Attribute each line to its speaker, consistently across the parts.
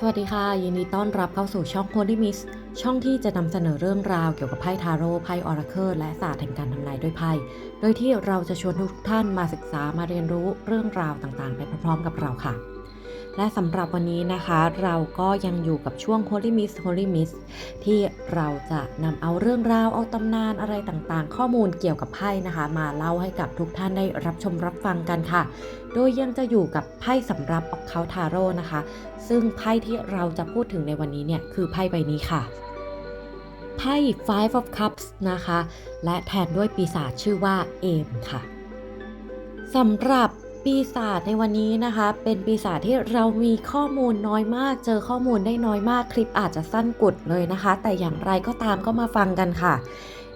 Speaker 1: สวัสดีค่ะ ยินดีต้อนรับเข้าสู่ช่องโคดิมิส ช่องที่จะนำเสนอเรื่องราวเกี่ยวกับไพ่ทาโร่ไพ่ออราเคิลและศาสตร์แห่งการทำนายด้วยไพ่โดยที่เราจะชวนทุกท่านมาศึกษามาเรียนรู้เรื่องราวต่างๆ ไปพร้อมๆกับเราค่ะ และสำหรับวันนี้นะคะเราก็ยังอยู่กับช่วง Holy Miss Holy Miss ที่เราจะนำเอาเรื่องราวเอาตำนานอะไรต่างๆ ข้อมูลเกี่ยวกับไพ่นะคะ มาเล่าให้กับทุกท่านได้รับชมรับฟังกันค่ะ โดยยังจะอยู่กับไพ่สำหรับออกเคาทาโร่นะคะ ซึ่งไพ่ที่เราจะพูดถึงในวันนี้เนี่ยคือไพ่ใบนี้ค่ะไพ่ Five of Cups นะคะ และแทนด้วยปีศาจชื่อว่าเอมค่ะสำหรับ ปีศาจในวันนี้นะคะ เป็นปีศาจที่เรามีข้อมูลน้อยมาก เจอข้อมูลได้น้อยมากคลิปอาจจะสั้นกุดเลยนะคะ แต่อย่างไรก็ตามก็มาฟังกันค่ะ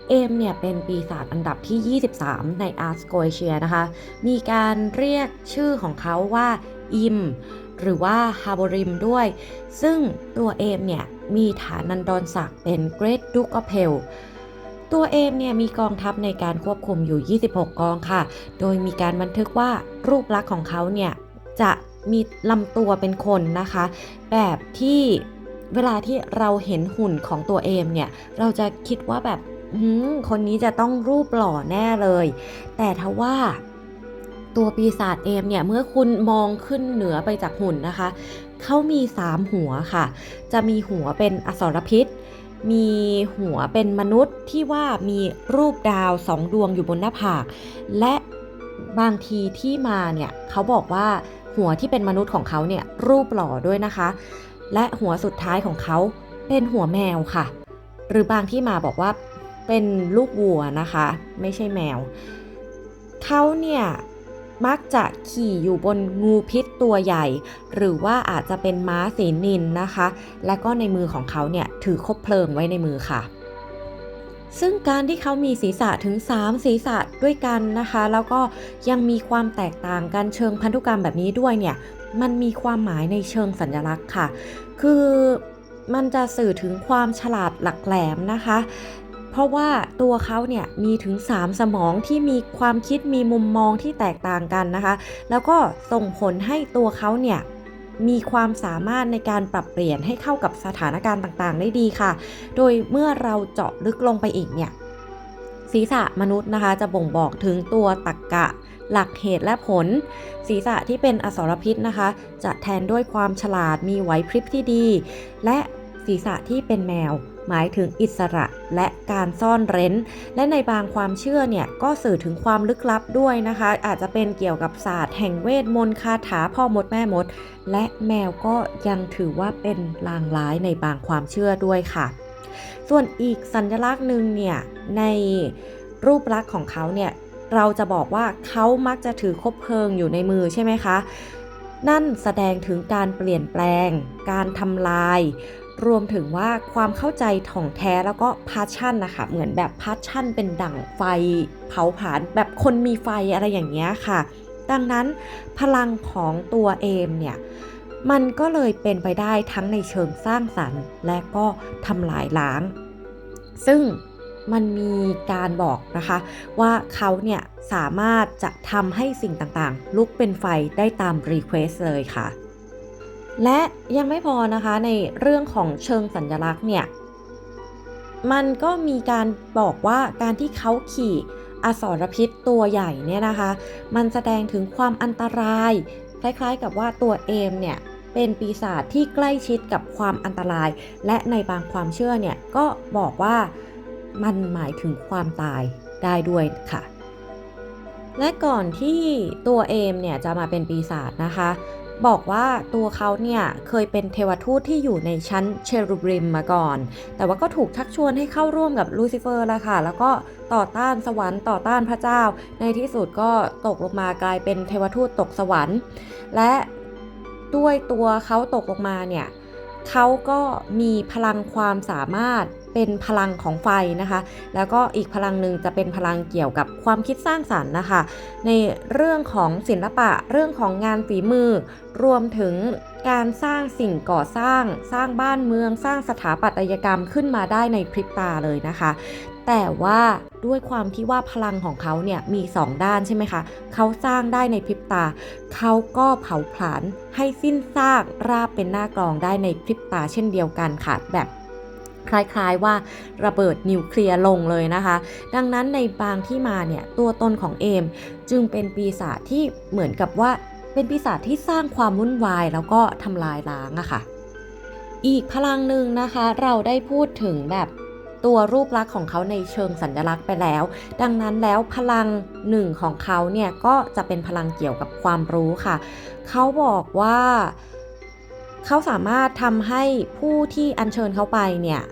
Speaker 1: เอมเนี่ยเป็นปีศาจอันดับที่ 23 ในอาร์สโกเชียนะคะ มีการเรียกชื่อของเขาว่าอิมหรือว่าฮาบริมด้วย ซึ่งตัวเอมเนี่ยมีฐานันดรศักดิ์เป็นเกรดดุกอเพล ตัวเอมเนี่ยมีกองทัพในการควบคุมอยู่ 26 กองค่ะ โดยมีการบันทึกว่ารูปลักษณ์ของเขาเนี่ยจะมีลำตัวเป็นคนนะคะ แบบที่เวลาที่เราเห็นหุ่นของตัวเอมเนี่ย เราจะคิดว่าแบบคนนี้จะต้องรูปหล่อแน่เลย แต่ทว่าตัวปีศาจเอมเนี่ย เมื่อคุณมองขึ้นเหนือไปจากหุ่นนะคะ เขามี 3 หัวค่ะ จะมีหัวเป็นอสรพิษ มีหัวเป็นมนุษย์ที่ว่ามีรูปดาวสองดวงอยู่บนหน้าผาก และบางทีที่มาเนี่ยเขาบอกว่าหัวที่เป็นมนุษย์ของเขาเนี่ยรูปหล่อด้วยนะคะ และหัวสุดท้ายของเขาเป็นหัวแมวค่ะ หรือบางที่มาบอกว่าเป็นลูกวัวนะคะ ไม่ใช่แมว เขาเนี่ย มักจะขี่อยู่บนงูพิษตัวใหญ่ หรือว่าอาจจะเป็นม้าสีนินนะคะ และก็ในมือของเขาเนี่ยถือคบเพลิงไว้ในมือค่ะ ซึ่งการที่เขามีศีรษะถึง 3 ศีรษะด้วยกันนะคะ แล้วก็ยังมีความแตกต่างกันเชิงพันธุกรรมแบบนี้ด้วยเนี่ยมันมีความหมายในเชิงสัญลักษณ์ค่ะ คือมันจะสื่อถึงความฉลาดหลักแหลมนะคะ เพราะว่าตัวเขาเนี่ยมีถึง 3 สมองที่มีความคิดมีมุมมองที่แตกต่างกันนะคะ แล้วก็ส่งผลให้ตัวเขาเนี่ยมีความสามารถในการปรับเปลี่ยนให้เข้ากับสถานการณ์ต่างๆ ได้ดีค่ะ โดยเมื่อเราเจาะลึกลงไปอีกเนี่ยศีรษะมนุษย์นะคะ จะบ่งบอกถึงตัวตรรกกะ หลักเหตุและผล ศีรษะที่เป็นอสรพิษนะคะ จะแทนด้วยความฉลาดมีไหวพริบที่ดี และศีรษะที่เป็นแมว หมายถึงอิสระและการซ่อนเร้น และในบางความเชื่อเนี่ยก็สื่อถึงความลึกลับด้วยนะคะ อาจจะเป็นเกี่ยวกับศาสตร์แห่งเวทมนต์คาถาพ่อมดแม่มด และแมวก็ยังถือว่าเป็นลางร้ายในบางความเชื่อด้วยค่ะ ส่วนอีกสัญลักษณ์หนึ่งเนี่ยในรูปลักษณ์ของเขาเนี่ยเราจะบอกว่าเขามักจะถือคบเพลิงอยู่ในมือใช่ไหมคะ นั่นแสดงถึงการเปลี่ยนแปลง การทำลาย รวมถึงว่าความเข้าใจถ่องแท้แล้วก็พาชั่นนะคะเหมือนแบบพาชั่นเป็นดั่งไฟเผาผลาญแบบคนมีไฟอะไรอย่างเงี้ยค่ะ ดังนั้นพลังของตัวเอมเนี่ยมันก็เลยเป็นไปได้ทั้งในเชิงสร้างสรรค์ และก็ทำลายล้าง ซึ่งมันมีการบอกนะคะ ว่าเขาเนี่ยสามารถจะทำให้สิ่งต่างๆ ลุกเป็นไฟได้ตามรีเควสเลยค่ะ และยังไม่พอนะคะในเรื่องของเชิงสัญลักษณ์เนี่ย มันก็มีการบอกว่าการที่เขาขี่อสรพิษตัวใหญ่เนี่ยนะคะ มันแสดงถึงความอันตราย คล้ายๆกับว่าตัวเอมเนี่ยเป็นปีศาจที่ใกล้ชิดกับความอันตราย และในบางความเชื่อเนี่ยก็บอกว่ามันหมายถึงความตายได้ด้วยค่ะ และก่อนที่ตัวเอมเนี่ยจะมาเป็นปีศาจนะคะ บอกว่าตัวเขาเนี่ยเคยเป็นเทวทูตที่อยู่ในชั้นเชรูบริมมาก่อน แต่ว่าก็ถูกชักชวนให้เข้าร่วมกับลูซิเฟอร์ล้วค่ะ แล้วก็ต่อต้านสวรรค์ต่อต้านพระเจ้า ในที่สุดก็ตกลงมากลายเป็นเทวทูตตกสวรรค์ และด้วยตัวเขาตกลงมาเนี่ยเขาก็มีพลังความสามารถ เป็นพลังของไฟนะคะ แล้วก็อีกพลังหนึ่งจะเป็นพลังเกี่ยวกับความคิดสร้างสรรค์นะคะ ในเรื่องของศิลปะเรื่องของงานฝีมือ รวมถึงการสร้างสิ่งก่อสร้าง สร้างบ้านเมือง สร้างสถาปัตยกรรมขึ้นมาได้ในพริบตาเลยนะคะ แต่ว่าด้วยความที่ว่าพลังของเขาเนี่ยมี 2 ด้านใช่ไหมคะ เขาสร้างได้ในพริบตา เขาก็เผาผลาญให้สิ้นซากราบเป็นหน้ากลองได้ในพริบตาเช่นเดียวกันค่ะแบบ คล้ายๆว่าระเบิดนิวเคลียร์ลงเลยนะคะ ดังนั้นในบางที่มาเนี่ยตัวตนของเอม จึงเป็นปีศาจที่เหมือนกับว่าเป็นปีศาจที่สร้างความวุ่นวายแล้วก็ทำลายล้างอะค่ะ อีกพลังหนึ่งนะคะเราได้พูดถึงแบบตัวรูปลักษณ์ของเขาในเชิงสัญลักษณ์ไปแล้ว ดังนั้นแล้วพลังหนึ่งของเขาเนี่ยก็จะเป็นพลังเกี่ยวกับความรู้ค่ะ เขาบอกว่า เขาสามารถทำให้ผู้ที่อัญเชิญเขาไปเนี่ย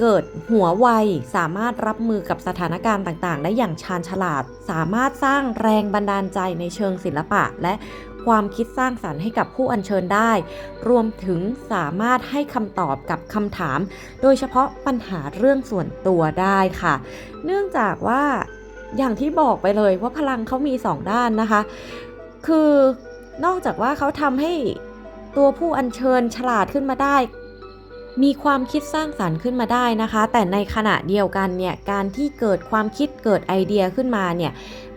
Speaker 1: เกิดหัวไวสามารถรับมือกับสถานการณ์ต่างๆ ได้อย่างชาญฉลาด สามารถสร้างแรงบันดาลใจในเชิงศิลปะ และความคิดสร้างสรรค์ให้กับผู้อัญเชิญได้ รวมถึงสามารถให้คำตอบกับคำถาม โดยเฉพาะปัญหาเรื่องส่วนตัวได้ค่ะ เนื่องจากว่าอย่างที่บอกไปเลยว่าพลังเขามีสองด้านนะคะ คือนอกจากว่าเขาทำให้ ตัวผู้อัญเชิญฉลาดขึ้นมาได้ มีความคิดสร้างสรรค์ขึ้นมาได้นะคะ แต่ในขณะเดียวกันเนี่ยการที่เกิดความคิดเกิดไอเดียขึ้นมาเนี่ย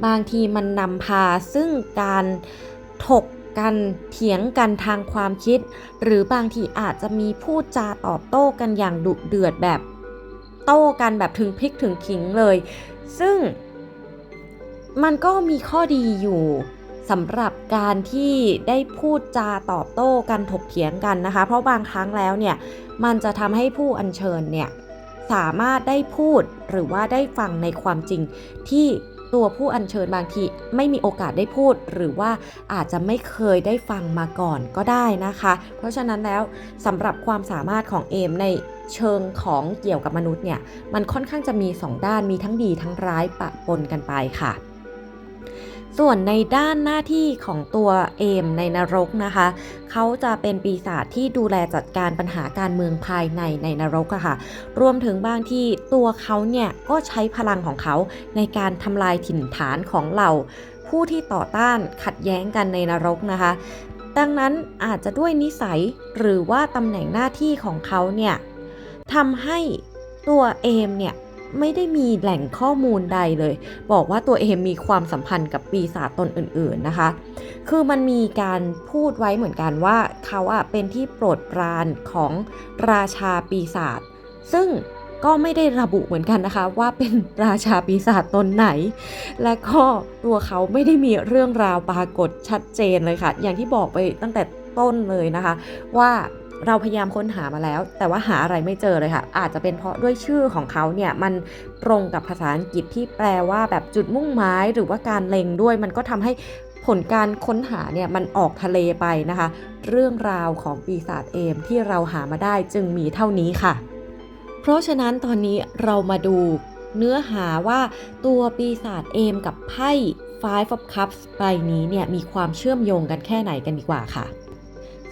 Speaker 1: บางทีมันนำพาซึ่งการถกกันเถียงกันทางความคิด หรือบางทีอาจจะมีพูดจาตอบโต้กันอย่างดุเดือดแบบโต้กันแบบถึงพริกถึงขิงเลย ซึ่งมันก็มีข้อดีอยู่ สำหรับการที่ได้พูดจาตอบโต้กันถกเถียงกันนะคะ เพราะบางครั้งแล้วเนี่ยมันจะทำให้ผู้อัญเชิญเนี่ยสามารถได้พูดหรือว่าได้ฟังในความจริงที่ตัวผู้อัญเชิญบางทีไม่มีโอกาสได้พูด หรือว่าอาจจะไม่เคยได้ฟังมาก่อนก็ได้นะคะ เพราะฉะนั้นแล้วสำหรับความสามารถของเอมในเชิงของเกี่ยวกับมนุษย์เนี่ยมันค่อนข้างจะมี 2 ด้านมีทั้งดีทั้งร้ายปะปนกันไปค่ะ ส่วนในด้านหน้าที่ของตัวเอมในนรกนะคะ เขาจะเป็นปีศาจที่ดูแลจัดการปัญหาการเมืองภายในในนรกอะค่ะ รวมถึงบางที่ตัวเขาเนี่ยก็ใช้พลังของเขาในการทำลายถิ่นฐานของเรา ผู้ที่ต่อต้านขัดแย้งกันในนรกนะคะ ดังนั้นอาจจะด้วยนิสัยหรือว่าตำแหน่งหน้าที่ของเขาเนี่ยทำให้ตัวเอมเนี่ย ไม่ได้มีแหล่งข้อมูลใดเลย บอกว่าตัวเอมมีความสัมพันธ์กับปีศาจตนอื่น ๆนะคะ คือมันมีการพูดไว้เหมือนกันว่าเขาอะเป็นที่โปรดปรานของราชาปีศาจซึ่งก็ไม่ได้ระบุเหมือนกันนะคะ ว่าเป็นราชาปีศาจตนไหน และก็ตัวเขาไม่ได้มีเรื่องราวปรากฏชัดเจนเลยค่ะ อย่างที่บอกไปตั้งแต่ต้นเลยนะคะ ว่า เราพยายามค้นหามาแล้ว แต่ว่าหาอะไรไม่เจอเลยค่ะ อาจจะเป็นเพราะด้วยชื่อของเขาเนี่ยมันตรงกับภาษาอังกฤษที่แปลว่าแบบจุดมุ่งหมายหรือว่าการเล็งด้วย มันก็ทำให้ผลการค้นหาเนี่ยมันออกทะเลไปนะคะ เรื่องราวของปีศาจเอมที่เราหามาได้จึงมีเท่านี้ค่ะ เพราะฉะนั้นตอนนี้เรามาดูเนื้อหาว่าตัวปีศาจเอมกับไพ่ Five of Cups ใบนี้เนี่ยมีความเชื่อมโยงกันแค่ไหนกันดีกว่าค่ะ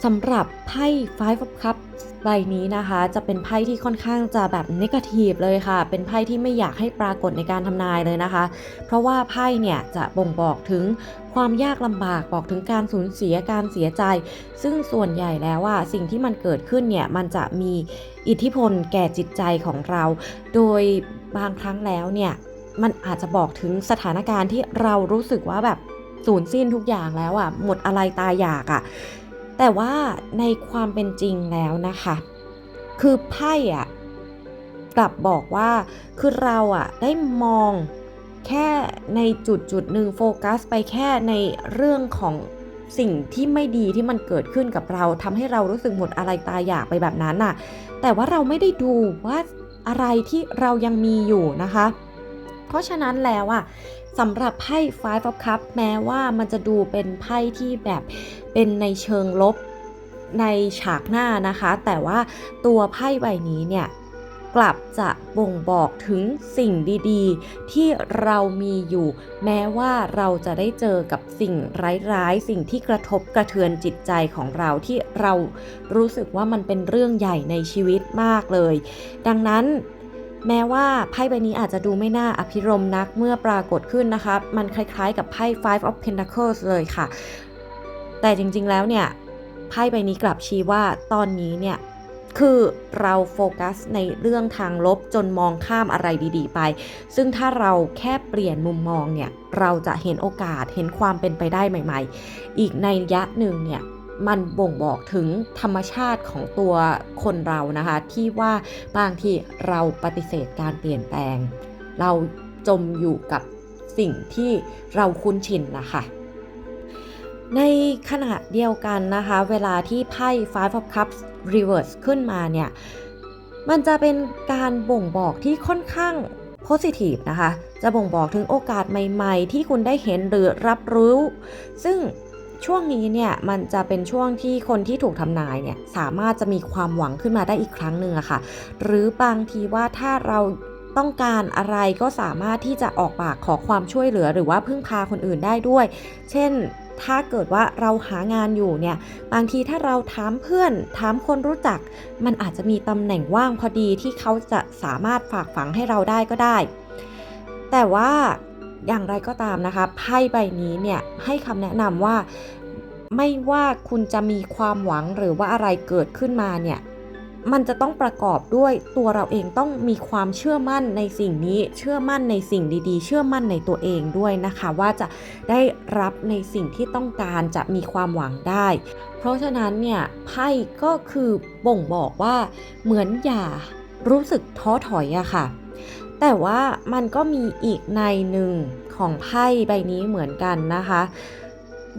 Speaker 1: สำหรับไพ่ Five of Cups ใบนี้นะคะ จะเป็นไพ่ที่ค่อนข้างจะแบบนิกาทีฟเลยค่ะ เป็นไพ่ที่ไม่อยากให้ปรากฏในการทำนายเลยนะคะ เพราะว่าไพ่เนี่ยจะบ่งบอกถึงความยากลำบากบอกถึงการสูญเสียการเสียใจ ซึ่งส่วนใหญ่แล้วว่าสิ่งที่มันเกิดขึ้นเนี่ยมันจะมีอิทธิพลแก่จิตใจของเรา โดยบางครั้งแล้วเนี่ยมันอาจจะบอกถึงสถานการณ์ที่เรารู้สึกว่าแบบสูญสิ้นทุกอย่างแล้วอะ่ะหมดอะไรตายอยากอะ่ะ แต่ว่าในความเป็นจริงแล้วนะคะ คือไพ่อะกลับบอกว่าคือเราอะได้มองแค่ในจุดจุดหนึ่งโฟกัสไปแค่ในเรื่องของสิ่งที่ไม่ดีที่มันเกิดขึ้นกับเราทำให้เรารู้สึกหมดอะไรตายอยากไปแบบนั้นน่ะ แต่ว่าเราไม่ได้ดูว่าอะไรที่เรายังมีอยู่นะคะ เพราะฉะนั้นแล้วอะ สำหรับไพ่ Five of Cups แม้ว่ามันจะดูเป็นไพ่ที่แบบเป็นในเชิงลบในฉากหน้านะคะ แต่ว่าตัวไพ่ใบนี้เนี่ยกลับจะบ่งบอกถึงสิ่งดีๆ ที่เรามีอยู่ แม้ว่าเราจะได้เจอกับสิ่งร้ายๆ สิ่งที่กระทบกระเทือนจิตใจของเราที่เรารู้สึกว่ามันเป็นเรื่องใหญ่ในชีวิตมากเลย ดังนั้น แม้ว่าไพ่ใบนี้อาจจะดูไม่น่าอภิรมนักเมื่อปรากฏขึ้นนะคะ มันคล้ายๆกับไพ่ Five of Pentacles เลยค่ะ แต่จริงๆแล้วเนี่ย ไพ่ใบนี้กลับชี้ว่าตอนนี้เนี่ยคือเราโฟกัสในเรื่องทางลบจนมองข้ามอะไรดีๆ ไป ซึ่งถ้าเราแค่เปลี่ยนมุมมองเนี่ย เราจะเห็นโอกาสเห็นความเป็นไปได้ใหม่ ๆ อีกในยะหนึ่งเนี่ย มันบ่งบอกถึงธรรมชาติของตัวคนเรานะคะ ที่ว่าบางทีเราปฏิเสธการเปลี่ยนแปลง เราจมอยู่กับสิ่งที่เราคุ้นชินนะคะในขณะเดียวกันนะคะ เวลาที่ไพ่ Five of Cups Reverse ขึ้นมาเนี่ย มันจะเป็นการบ่งบอกที่ค่อนข้าง positive นะคะ จะบ่งบอกถึงโอกาสใหม่ ๆ ที่คุณได้เห็นหรือรับรู้ ซึ่ง ช่วงนี้เนี่ยมันจะเป็นช่วงที่คนที่ถูกทำนายเนี่ยสามารถจะมีความหวังขึ้นมาได้อีกครั้งหนึ่งอะค่ะ หรือบางทีว่าถ้าเราต้องการอะไรก็สามารถที่จะออกปากขอความช่วยเหลือ หรือว่าพึ่งพาคนอื่นได้ด้วย เช่นถ้าเกิดว่าเราหางานอยู่เนี่ย บางทีถ้าเราถามเพื่อน ถามคนรู้จัก มันอาจจะมีตำแหน่งว่างพอดีที่เขาจะสามารถฝากฝังให้เราได้ก็ได้ แต่ว่า อย่างไรก็ตามนะคะไพ่ใบนี้เนี่ยให้คำแนะนำว่าไม่ว่าคุณจะมีความหวังหรือว่าอะไรเกิดขึ้นมาเนี่ยมันจะต้องประกอบด้วยตัวเราเองต้องมีความเชื่อมั่นในสิ่งนี้ เชื่อมั่นในสิ่งดีๆ เชื่อมั่นในตัวเองด้วยนะคะ ว่าจะได้รับในสิ่งที่ต้องการจะมีความหวังได้ เพราะฉะนั้นเนี่ยไพ่ก็คือบ่งบอกว่าเหมือนอย่ารู้สึกท้อถอยอะค่ะ แต่ว่ามันก็มีอีกในหนึ่งของไพ่ใบนี้เหมือนกันนะคะ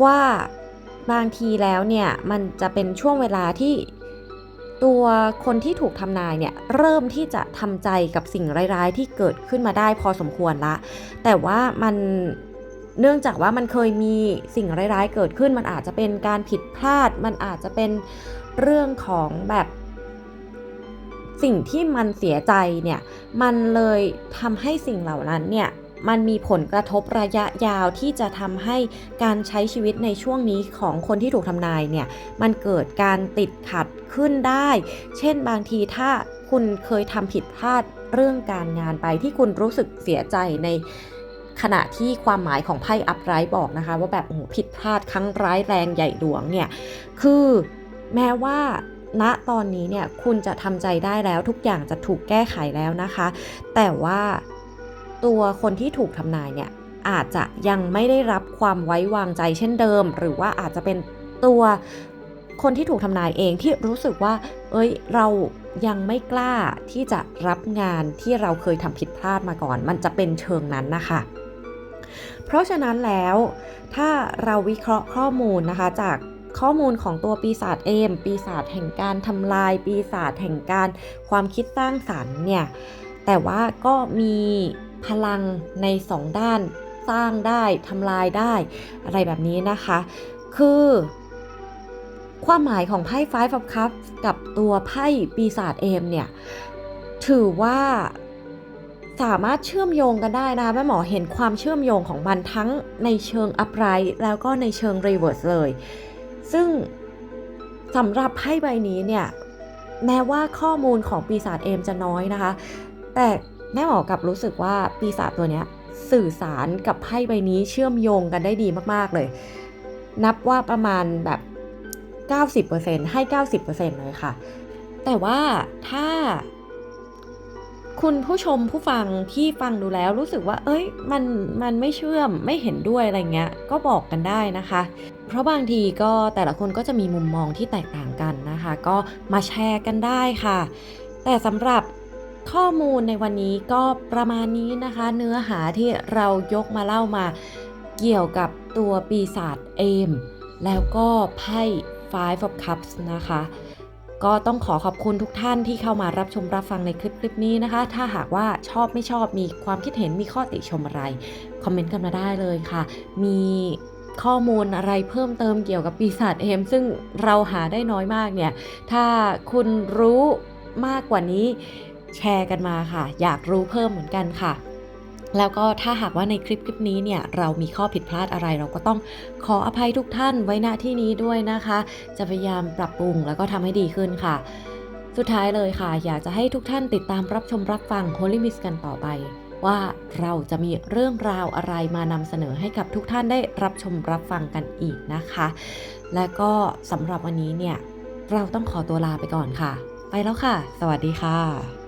Speaker 1: ว่าบางทีแล้วเนี่ยมันจะเป็นช่วงเวลาที่ตัวคนที่ถูกทำนายเนี่ยเริ่มที่จะทำใจกับสิ่งร้ายๆ ที่เกิดขึ้นมาได้พอสมควรละ แต่ว่ามันเนื่องจากว่ามันเคยมีสิ่งร้ายๆ เกิดขึ้น มันอาจจะเป็นการผิดพลาด มันอาจจะเป็นเรื่องของแบบ สิ่งที่มันเสียใจเนี่ยมันเลยทำให้สิ่งเหล่านั้นเนี่ยมันมีผลกระทบระยะยาวที่จะทำให้การใช้ชีวิตในช่วงนี้ของคนที่ถูกทำนายเนี่ยมันเกิดการติดขัดขึ้นได้ เช่นบางทีถ้าคุณเคยทำผิดพลาดเรื่องการงานไปที่คุณรู้สึกเสียใจในขณะที่ความหมายของไพ่อัพไรท์บอกนะคะ ว่าแบบโอ้โหผิดพลาดครั้งร้ายแรงใหญ่หลวงเนี่ยคือแม้ว่า ณตอนนี้เนี่ยคุณจะทำใจได้แล้วทุกอย่างจะถูกแก้ไขแล้วนะคะ แต่ว่าตัวคนที่ถูกทำนายเนี่ยอาจจะยังไม่ได้รับความไว้วางใจเช่นเดิม หรือว่าอาจจะเป็นตัวคนที่ถูกทำนายเองที่รู้สึกว่า เอ้ย เรายังไม่กล้าที่จะรับงานที่เราเคยทำผิดพลาดมาก่อน มันจะเป็นเชิงนั้นนะคะ เพราะฉะนั้นแล้ว ถ้าเราวิเคราะห์ข้อมูลนะคะจาก ข้อมูลของตัวปีศาจเอม ปีศาจแห่งการทำลาย ปีศาจแห่งการความคิดสร้างสรรค์เนี่ย แต่ว่าก็มีพลังในสองด้านสร้างได้ทำลายได้ อะไรแบบนี้นะคะ คือความหมายของไพ่ Five of Cups กับตัวไพ่ปีศาจเอมเนี่ย ถือว่าสามารถเชื่อมโยงกันได้นะแม่หมอเห็นความเชื่อมโยงของมันทั้งในเชิง upright แล้วก็ในเชิง reverse เลย ซึ่งสำหรับไพ่ใบนี้เนี่ยแม้ว่าข้อมูลของปีศาจเอมจะน้อยนะคะ แต่แม่หมอกับรู้สึกว่าปีศาจตัวเนี้ยสื่อสารกับไพ่ใบนี้เชื่อมโยงกันได้ดีมากๆเลย นับว่าประมาณแบบ 90%ให้ 90%เลยค่ะ แต่ว่าถ้า คุณผู้ชมผู้ฟังที่ฟังดูแล้วรู้สึกว่า เอ้ย มันมันไม่เชื่อมไม่เห็นด้วยอะไรเงี้ย ก็บอกกันได้นะคะ เพราะบางทีก็แต่ละคนก็จะมีมุมมองที่แตกต่างกันนะคะ ก็มาแชร์กันได้ค่ะ แต่สำหรับข้อมูลในวันนี้ก็ประมาณนี้นะคะ เนื้อหาที่เรายกมาเล่ามาเกี่ยวกับตัวปีศาจเอม แล้วก็ไพ่ Five of Cups นะคะ ก็ต้องขอขอบคุณทุกท่านที่เข้ามารับชมรับฟังในคลิปคลิปนี้นะคะ ถ้าหากว่าชอบไม่ชอบมีความคิดเห็นมีข้อติชมอะไร คอมเมนต์กันมาได้เลยค่ะ มี ข้อมูลอะไรเพิ่มเติมเกี่ยวกับปีศาจเอม ซึ่งเราหาได้น้อยมากเนี่ย ถ้าคุณรู้มากกว่านี้แชร์กันมาค่ะ อยากรู้เพิ่มเหมือนกันค่ะ แล้วก็ถ้าหากว่าในคลิปคลิปนี้เนี่ย เรามีข้อผิดพลาดอะไร เราก็ต้องขออภัยทุกท่านไว้ณที่นี้ด้วยนะคะ จะพยายามปรับปรุงแล้วก็ทำให้ดีขึ้นค่ะ สุดท้ายเลยค่ะ อยากจะให้ทุกท่านติดตามรับชมรับฟัง Holy Miss กันต่อไป ว่าเราจะมีเรื่องราวอะไรมานำเสนอให้กับทุกท่านได้รับชมรับฟังกันอีกนะคะ และก็สำหรับวันนี้เนี่ยเราต้องขอตัวลาไปก่อนค่ะ ไปแล้วค่ะ สวัสดีค่ะ